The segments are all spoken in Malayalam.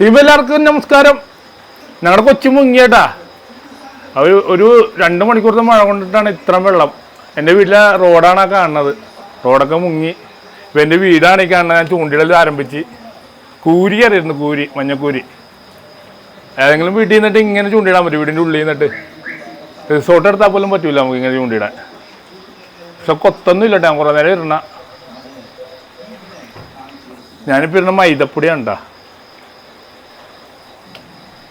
ടീം എല്ലാവർക്കും നമസ്കാരം. ഞങ്ങളുടെ കൊച്ചു മുങ്ങിയേട്ടാ. അവർ ഒരു രണ്ട് മണിക്കൂറത്തെ മഴ കൊണ്ടിട്ടാണ് ഇത്ര വെള്ളം. എന്റെ വീട്ടിലെ റോഡാണ് കാണുന്നത്. റോഡൊക്കെ മുങ്ങി. ഇപ്പം എന്റെ വീടാണ് ഈ കാണുന്നത്. ഞാൻ ചൂണ്ടിടൽ ആരംഭിച്ച്. കൂരി അറിയായിരുന്നു കൂരി മഞ്ഞക്കൂരി. ഏതെങ്കിലും വീട്ടിൽ നിന്നിട്ട് ഇങ്ങനെ ചൂണ്ടിടാൻ പറ്റും വീടിന്റെ ഉള്ളിൽ നിന്നിട്ട്. റിസോർട്ട് എടുത്താൽ പോലും പറ്റൂല നമുക്ക് ഇങ്ങനെ ചൂണ്ടിടാൻ. പക്ഷെ കൊത്തൊന്നും ഇല്ല ഞാൻ കുറേ നേരം ഇരുന്ന. ഞാനിപ്പോൾ ഇരുന്ന മൈദപ്പൊടിയാണ് കേട്ടോ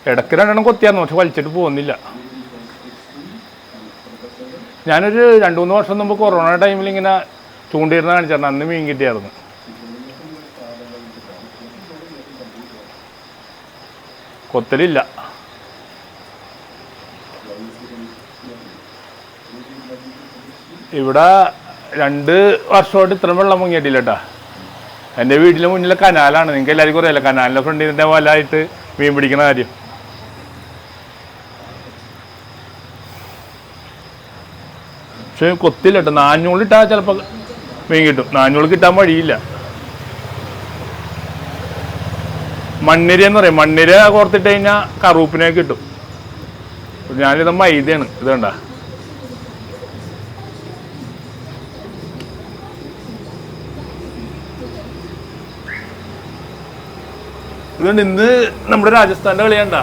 ഇടയ്ക്ക് രണ്ടെണ്ണം കൊത്തിയായിരുന്നു പക്ഷെ വലിച്ചിട്ട് പോകുന്നില്ല. ഞാനൊരു രണ്ട് മൂന്ന് വർഷം മുമ്പ് കൊറോണ ടൈമിൽ ഇങ്ങനെ ചൂണ്ടിയിരുന്ന കാണിച്ചായിരുന്നു അന്ന് മീൻ കിട്ടിയായിരുന്നു. കൊത്തലില്ല. ഇവിടെ രണ്ട് വർഷമായിട്ട് ഇത്രയും വെള്ളം മുങ്ങിയിട്ടില്ല കേട്ടാ എന്റെ വീട്ടിലെ മുന്നിലെ കനാലാണ് നിങ്ങൾക്ക് എല്ലാവർക്കും അറിയാലോ കനാലിന്റെ ഫ്രണ്ടിന്റെ വലമായിട്ട് മീൻ പിടിക്കുന്ന കാര്യം. പക്ഷെ കൊത്തില്ല കേട്ടോ നാഞ്ഞൂളിട്ടാൽ ചിലപ്പോൾ മീൻ കിട്ടും. നാഞ്ഞൂൾ കിട്ടാൻ വഴിയില്ല. മണ്ണിര എന്ന് പറയും. മണ്ണിര കോർത്തിട്ട് കഴിഞ്ഞാൽ കറൂപ്പിനെ കിട്ടും. ഞാനിത് മൈദയാണ്. ഇത് കണ്ട. ഇതുകൊണ്ട് ഇന്ന് നമ്മുടെ രാജസ്ഥാന്റെ കളിയണ്ട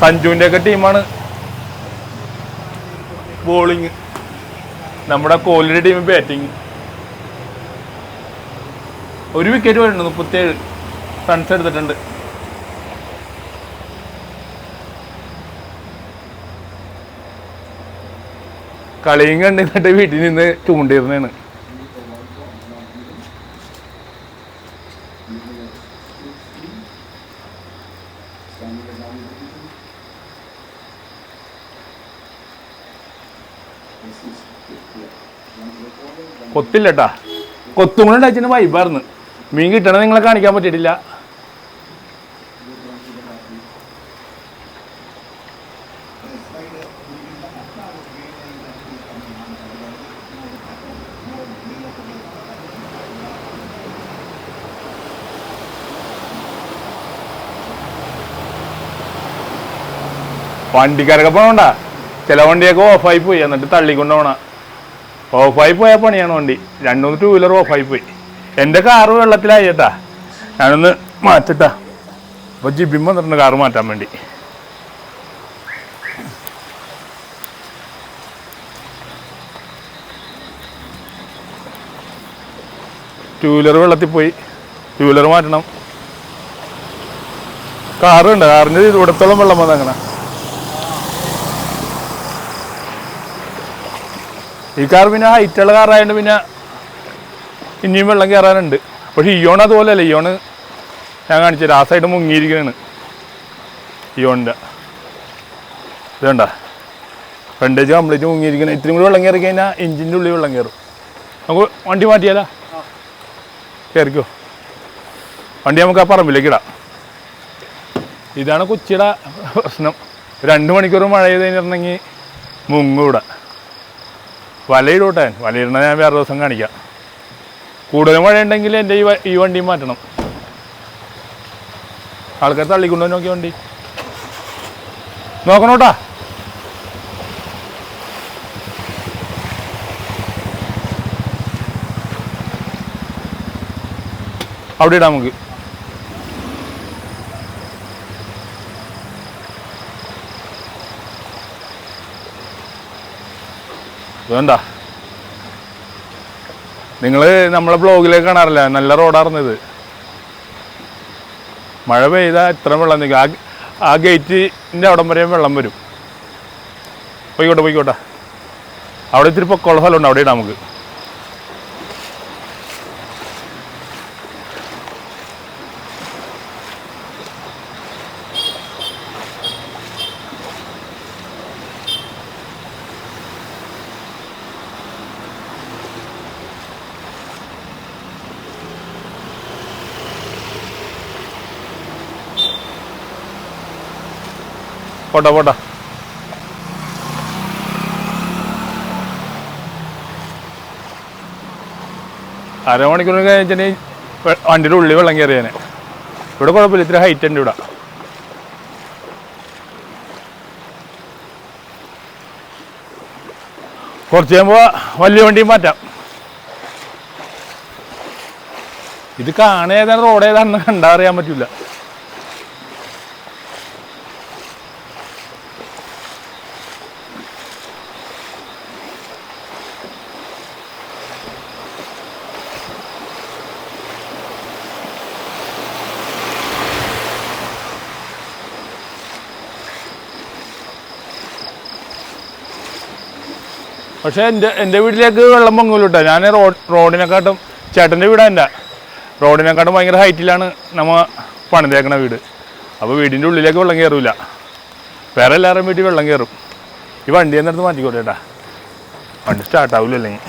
സഞ്ജുവിന്റെ ഒക്കെ ടീമാണ് ബോളിങ് നമ്മുടെ കോഹ്ലിയുടെ ടീം ബാറ്റിംഗ് ഒരു വിക്കറ്റ് വരുന്നുണ്ട് മുപ്പത്തേഴ് റൺസ് എടുത്തിട്ടുണ്ട്. കളിയും കണ്ടിരുന്നിട്ട് വീട്ടിൽ നിന്ന് ചൂണ്ടിരുന്നാണ് കേട്ടാ കൊത്തും കൂടെ ഉണ്ടാച്ചിന് വൈബായിരുന്നു മീൻ കിട്ടണത് നിങ്ങളെ കാണിക്കാൻ പറ്റിയിട്ടില്ല. വണ്ടിക്കാരൊക്കെ പോകണ്ട ചില വണ്ടിയൊക്കെ ഓഫായി പോയി. എന്നിട്ട് തള്ളിക്കൊണ്ട് പോണ. ഓഫായി പോയ പണിയാണ് വണ്ടി. രണ്ടുമൂന്ന് ടൂ വീലർ ഓഫായി പോയി. എന്റെ കാറ് വെള്ളത്തിലായി കേട്ടാ ഞാനൊന്ന് മാറ്റട്ടാ. അപ്പോൾ ജിബിം വന്നിട്ടുണ്ട് കാറ് മാറ്റാൻ വേണ്ടി. ടൂ വീലർ വെള്ളത്തിൽ പോയി. ടൂ വീലർ മാറ്റണം കാറുണ്ട് കാറിന്റെ ഇവിടത്തോളം വെള്ളം വന്നങ്ങനെ ഈ കാർ പിന്നെ ഹൈറ്റുള്ള കാറായതുകൊണ്ട് പിന്നെ ഇനിയും വെള്ളം കയറാനുണ്ട് പക്ഷെ ഇയോൺ അതുപോലെയല്ല ഇയോണ് ഞാൻ കാണിച്ചത് ആ സൈഡ് മുങ്ങിയിരിക്കുകയാണ് ഇയോണിന്റെ. ഇതുണ്ട ഫ്രണ്ടേജ് കംപ്ലീറ്റ് മുങ്ങിയിരിക്കണം. ഇത്രയും കൂടി വെള്ളം കയറി കഴിഞ്ഞാൽ എഞ്ചിന്റെ ഉള്ളിൽ വെള്ളം കയറും നമുക്ക് വണ്ടി മാറ്റിയാലോ? കയറിക്കോ വണ്ടി നമുക്ക് ആ പറമ്പിലേക്ക് ഇടാം. ഇതാണ് കൊച്ചിയുടെ പ്രശ്നം. രണ്ട് മണിക്കൂർ മഴ ചെയ്ത് കഴിഞ്ഞിട്ടുണ്ടെങ്കിൽ മുങ്ങും ഇവിടെ വലയിടൂട്ടെ വലയിടണ ഞാൻ വേറെ ദിവസം കാണിക്കാം. കൂടുതൽ മഴ ഉണ്ടെങ്കിൽ എന്റെ ഈ ഈ വണ്ടി മാറ്റണം. ആൾക്കാർ തള്ളിക്കൊണ്ടു നോക്കിയ വണ്ടി. നോക്കണോട്ടാ അവിടെ ഇടാം നമുക്ക്. വേണ്ട. നിങ്ങൾ നമ്മളെ ബ്ലോഗിലേക്ക് കാണാറില്ല. നല്ല റോഡായിരുന്നു ഇത്. മഴ പെയ്താൽ ഇത്ര വെള്ളം നിൽക്കും ആ ആ ഗേറ്റിന്റെ അവിടം വരെയും വെള്ളം വരും. പോയിക്കോട്ടെ പോയിക്കോട്ടെ. അവിടെ ഇത്തിരി പൊക്കമുള്ള സ്ഥലമുണ്ട്. അവിടെ ഇടാം നമുക്ക്. പോട്ടെ പോട്ടെ അരമണിക്കൂർ കഴിഞ്ഞാൽ വണ്ടിയുടെ ഉള്ളി വെള്ളം കയറിയേനെ ഇവിടെ കുഴപ്പമില്ല ഇത്ര ഹൈറ്റ് ഉണ്ട് ഇവിടെ. കുറച്ച് കഴിയുമ്പോൾ വലിയ വണ്ടിയും മാറ്റാം. ഇത് കാണേതാണ് റോഡ് ഏതാണെന്ന് കണ്ടാറിയാൻ പറ്റില്ല പക്ഷേ എന്റെ എന്റെ വീട്ടിലേക്ക് വെള്ളം പൊങ്ങൂല കേട്ടോ ഞാൻ റോഡ് റോഡിനെക്കാട്ടും ചേട്ടന്റെ വീടാണ് എന്റെ. റോഡിനെക്കാട്ടും ഭയങ്കര ഹൈറ്റിലാണ് നമ്മ പണിതേക്കണ വീട്. അപ്പോൾ വീടിന്റെ ഉള്ളിലേക്ക് വെള്ളം കയറില്ല വേറെ എല്ലാവരും വീട്ടിൽ വെള്ളം കയറും ഈ വണ്ടി എന്നിടത്ത് മാറ്റിക്കോട്ടെ ചേട്ടാ വണ്ടി സ്റ്റാർട്ട് ആവില്ല അല്ലെങ്കിൽ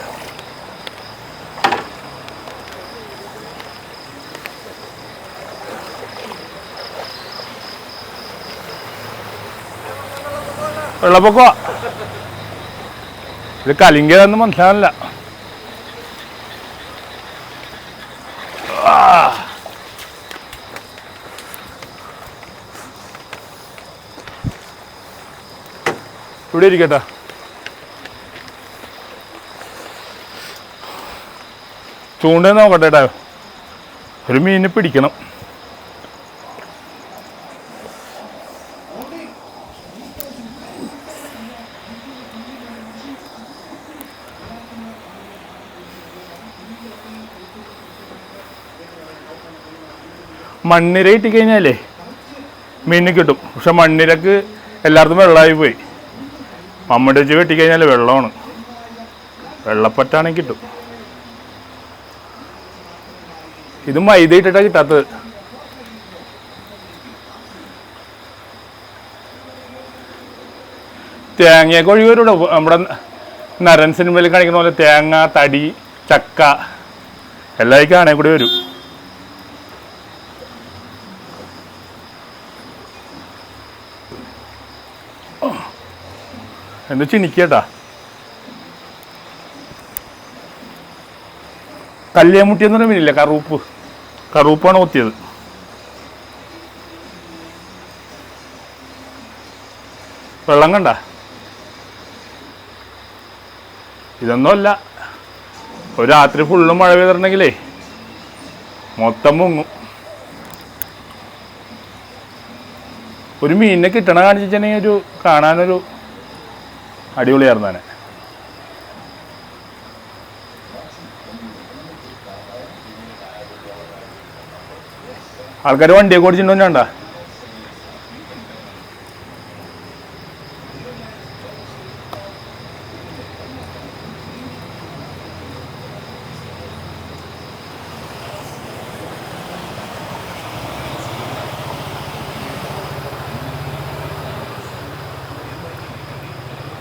വെള്ളപ്പൊക്കോ ഇത് കലിങ്കതെന്ന് മനസ്സിലാവില്ല ഇവിടെ ഇരിക്കട്ടെ. ചൂണ്ടേ നോക്കട്ടെ ഒരു മീനിനെ പിടിക്കണം. മണ്ണിര കിട്ടിക്കഴിഞ്ഞാലേ മീനിന് കിട്ടും. പക്ഷെ മണ്ണിരക്ക് എല്ലായിടത്തും വെള്ളമായി പോയി. മമ്മടി വെച്ച് വെട്ടിക്കഴിഞ്ഞാൽ വെള്ളമാണ്. വെള്ളപ്പറ്റാണെങ്കിൽ കിട്ടും. ഇത് മൈദ ഇട്ടിട്ടാണ് കിട്ടാത്തത്. തേങ്ങയൊക്കെ ഒഴിവ് നമ്മുടെ നരൻ സിനിമയിൽ കാണിക്കുന്ന പോലെ തേങ്ങ തടി ചക്ക എല്ലാം ഈ കാണേ കൂടി വരും. എന്താ ചിണിക്കേട്ടാ കല്യാമുട്ടി എന്ന് പറയുന്ന മീനില്ല കറൂപ്പ്. കറൂപ്പാണ് കൊത്തിയത് വെള്ളം കണ്ട? ഇതൊന്നുമല്ല. ഒരു രാത്രി ഫുള്ളും മഴ പെയ്തിട്ടുണ്ടെങ്കിലേ മൊത്തം മുങ്ങും. ഒരു മീനിനെ കിട്ടണ കാണിച്ചിട്ടുണ്ടെങ്കിൽ ഒരു കാണാനൊരു അടിപൊളിയായിരുന്നു തന്നെ ആൾക്കാർ വണ്ടിയൊക്കെ ഓടിച്ചിട്ടുണ്ടോ വേണ്ട?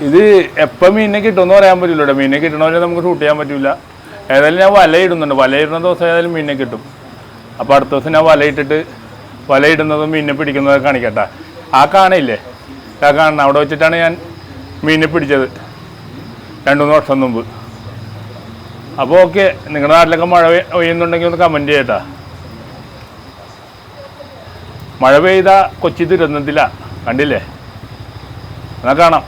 ഇത് എപ്പോൾ മീനിനെ കിട്ടുമെന്ന് പറയാൻ പറ്റില്ല മീനിനെ കിട്ടണമെങ്കിൽ നമുക്ക് ഷൂട്ട് ചെയ്യാൻ പറ്റില്ല ഏതായാലും ഞാൻ വല ഇടുന്നുണ്ട്. വല ഇടുന്ന ദിവസം ഏതായാലും മീനിനെ കിട്ടും. അപ്പോൾ അടുത്ത ദിവസം ഞാൻ വലയിട്ടിട്ട് ഇട്ടിട്ട് വല ഇടുന്നതും മീനിനെ പിടിക്കുന്നതും കാണിക്കട്ടെ ആ കാണയില്ലേ? ആ കാണണം. അവിടെ വെച്ചിട്ടാണ് ഞാൻ മീനിനെ പിടിച്ചത്. രണ്ടു മൂന്ന് വർഷം മുമ്പ്. അപ്പോൾ ഓക്കെ നിങ്ങളുടെ നാട്ടിലൊക്കെ മഴ പെയ്യുന്നുണ്ടെങ്കിൽ ഒന്ന് കമന്റ് ചെയ്യട്ടാ മഴ പെയ്ത കൊച്ചി ദുരന്തത്തില. കണ്ടില്ലേ? എന്നാൽ കാണാം.